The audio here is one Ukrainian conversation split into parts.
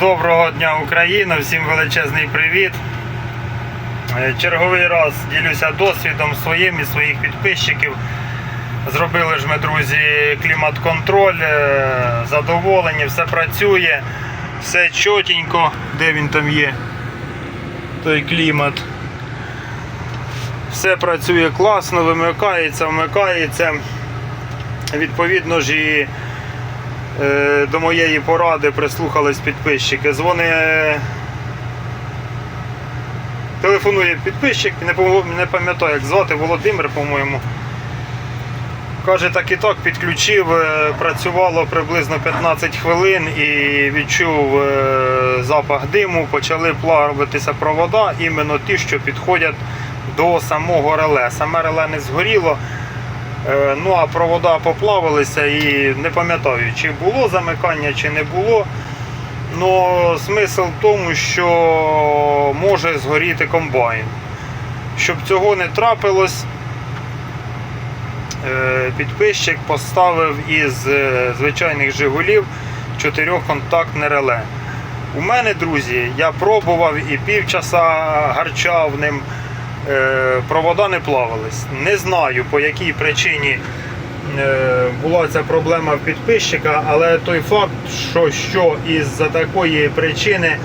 Доброго дня Україна, всім величезний привіт. Е, Черговий раз ділюся досвідом своїм і своїх підписчиків. Зробили ж ми, друзі, клімат-контроль, е, задоволені, все працює, все чотенько. Де він там є? Той клімат. Все працює класно, вимикається, вмикається. Відповідно ж і до моєї поради прислухались підписчики. Дзвони. Телефонує підписчик, не, пам'ятаю, як звати Володимир, по-моєму. Каже, так і так підключив, е, працювало приблизно 15 хвилин і відчув е, запах диму, почали плавитися провода, іменно ті, що підходять до самого реле. Саме реле не згоріло. Е, Ну а провода поплавилися і не пам'ятаю, чи було замикання, чи не було. Ну, смисл в тому, що може згоріти комбайн. Щоб цього не трапилось, е, підписчик поставив із е, звичайних Жигулів чотирьохконтактне реле. У мене, друзі, я пробував і півчаса гарчав ним. Е, провода не плавались. Не знаю по якій причині е, була ця проблема в підписчика, але той факт, що, що із-за такої причини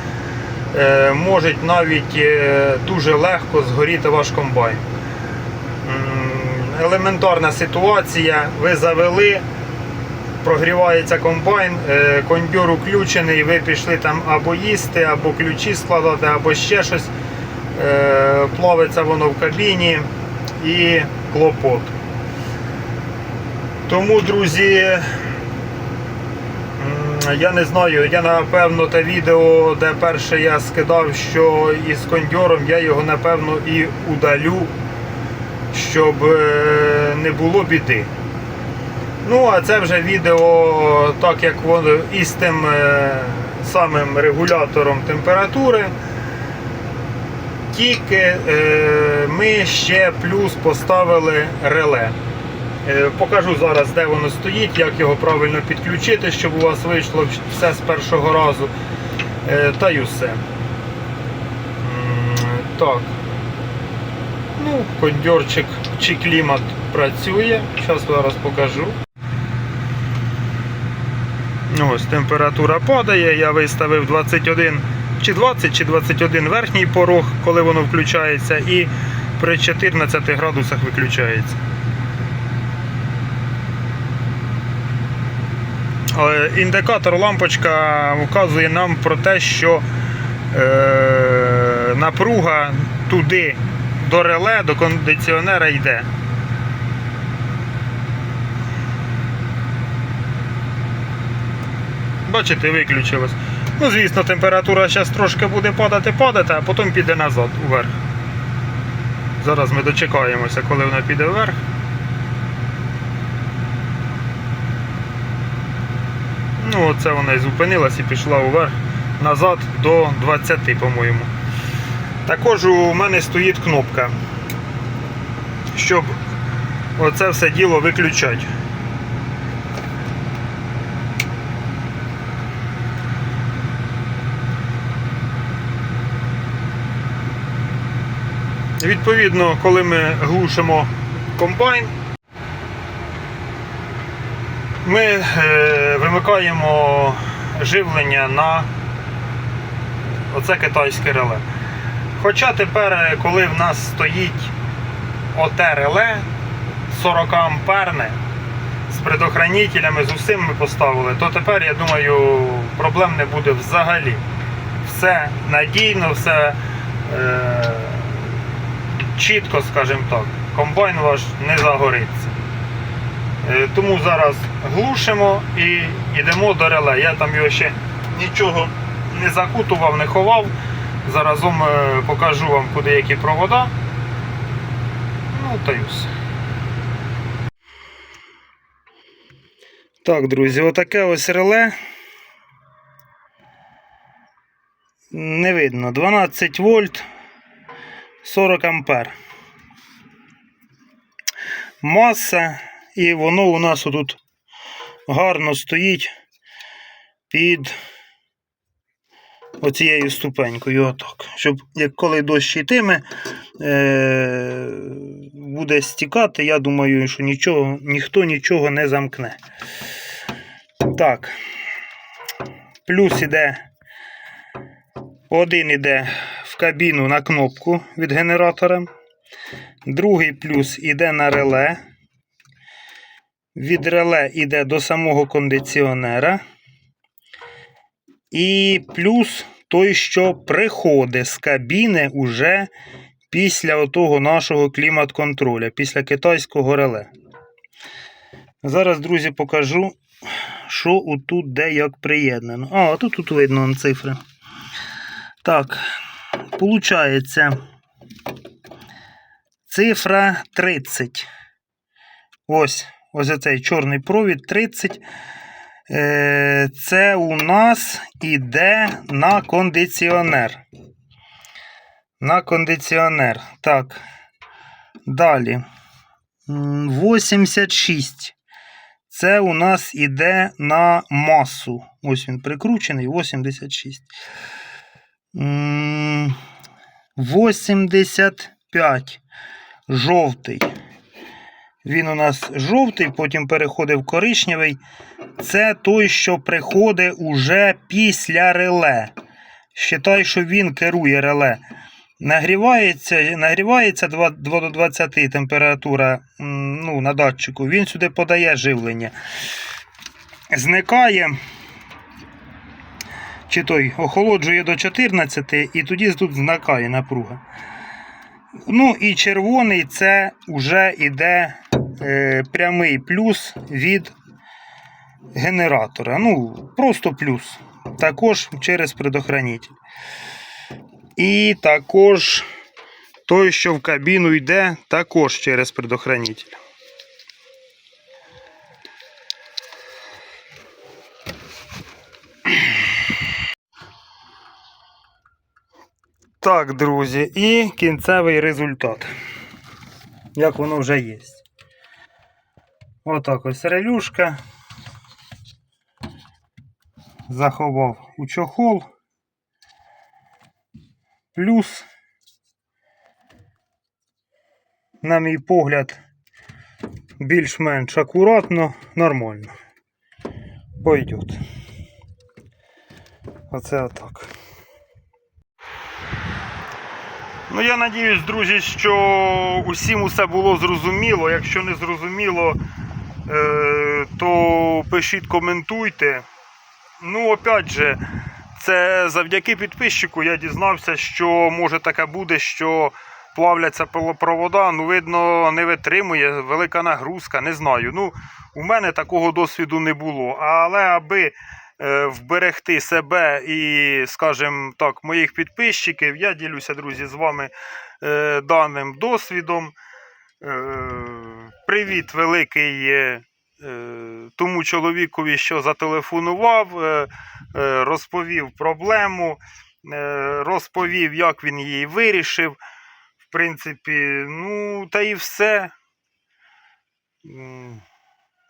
е, може навіть дуже легко згоріти ваш комбайн. Елементарна ситуація, ви завели, прогрівається комбайн, кондьор включений, ви пішли там або їсти, або ключі складати, або ще щось. Е, плавиться воно в кабіні і клопот. Тому, друзі, я не знаю, я напевно те відео, де перше я скидав, що із кондьором, я його напевно і удалю, щоб е, не було біди. Ну, а це вже відео, так як воно із тим е, самим регулятором температури. Тільки е, ми ще плюс поставили реле. Е, покажу зараз, де воно стоїть, як його правильно підключити, щоб у вас вийшло все з першого разу. Е, та й усе. Так. Ну, кондьорчик чи клімат працює. Зараз зараз покажу. Ось температура падає, я виставив 21 чи 20 чи 21 верхній порог, коли воно включається, і при 14 градусах виключається. Але Індикатор лампочка вказує нам про те, що е, напруга туди до реле, до кондиціонера йде. Бачите, виключилось. Ну, звісно, температура зараз трошки буде падати, падати, а потім піде назад уверх. Зараз ми дочекаємося, коли вона піде вверх. Ну, оце вона і зупинилась і пішла уверх назад до 20, по-моєму. Також у мене стоїть кнопка, щоб оце все діло виключати. Відповідно, коли ми глушимо комбайн, ми е, вимикаємо живлення на оце китайське реле. Хоча тепер, е, коли в нас стоїть оте реле 40 амперне з предохранителями, з усім ми поставили, то тепер, я думаю, проблем не буде взагалі. Все надійно, все. Е, чітко, скажімо так, комбайн ваш не загориться. Е, Тому зараз глушимо і йдемо до реле. Я там його ще нічого не закутував, не ховав. Заразом е, покажу вам, куди які провода. Ну, та й все. Так, друзі, отаке ось реле. Не видно. 12 вольт. 40 ампер. Маса, і воно у нас тут гарно стоїть під оцією ступенькою. Отак. Щоб як коли дощ йтиме, е, буде стікати, я думаю, що нічого, ніхто нічого не замкне. Так. Плюс іде. Один іде кабіну на кнопку від генератора. Другий плюс іде на реле. Від реле йде до самого кондиціонера. І плюс той, що приходить з кабіни уже після отого нашого клімат-контроля, після китайського реле. Зараз, друзі, покажу, що отут де як приєднано. А, тут, тут видно цифри. Так, получається цифра 30. Ось, ось цей чорний провід 30. Е, Це у нас іде на кондиціонер. На кондиціонер. Так. Далі. 86. Це у нас іде на масу. Ось він прикручений. 86. М, 85. Жовтий. Він у нас жовтий, потім переходить в коричневий. Це той, що приходить уже після реле. Считай, що він керує реле. Нагрівається, нагрівається 2, 2 до 20 температура ну, на датчику. Він сюди подає живлення. Зникає. Чи той охолоджує до 14 і тоді тут зникає напруга. Ну і червоний це вже йде е, прямий плюс від генератора. Ну, просто плюс. Також через предохранитель. І також той, що в кабіну йде, також через предохранитель. Так, друзі, і кінцевий результат. Як воно вже є. Отак ось релюшка. Заховав у чохол. Плюс, на мій погляд, більш-менш акуратно, нормально. Пойдет. Оце отак. Ну, я надіюсь, друзі, що усім усе було зрозуміло. Якщо не зрозуміло, е, то пишіть, коментуйте. Ну, опять же, це завдяки підписчику я дізнався, що може таке буде, що плавляться провода, ну, видно, не витримує, велика нагрузка, не знаю. Ну, у мене такого досвіду не було. Але аби вберегти себе і, скажімо так, моїх підписчиків, я ділюся, друзі, з вами е, даним досвідом. Е, Привіт, великий е, тому чоловікові, що зателефонував, е, е, розповів проблему, е, розповів, як він її вирішив. В принципі, ну, та і все.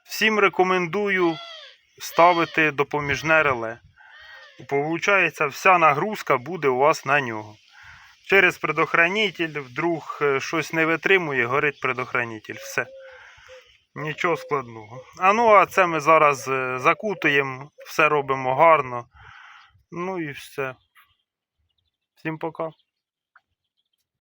Всім рекомендую ставити допоміжне реле. Получається, вся нагрузка буде у вас на нього. Через предохранитель, вдруг е, щось не витримує, горить предохранитель. Все. Нічого складного. А ну, а це ми зараз е, закутуємо, все робимо гарно. Ну і все. Всім пока.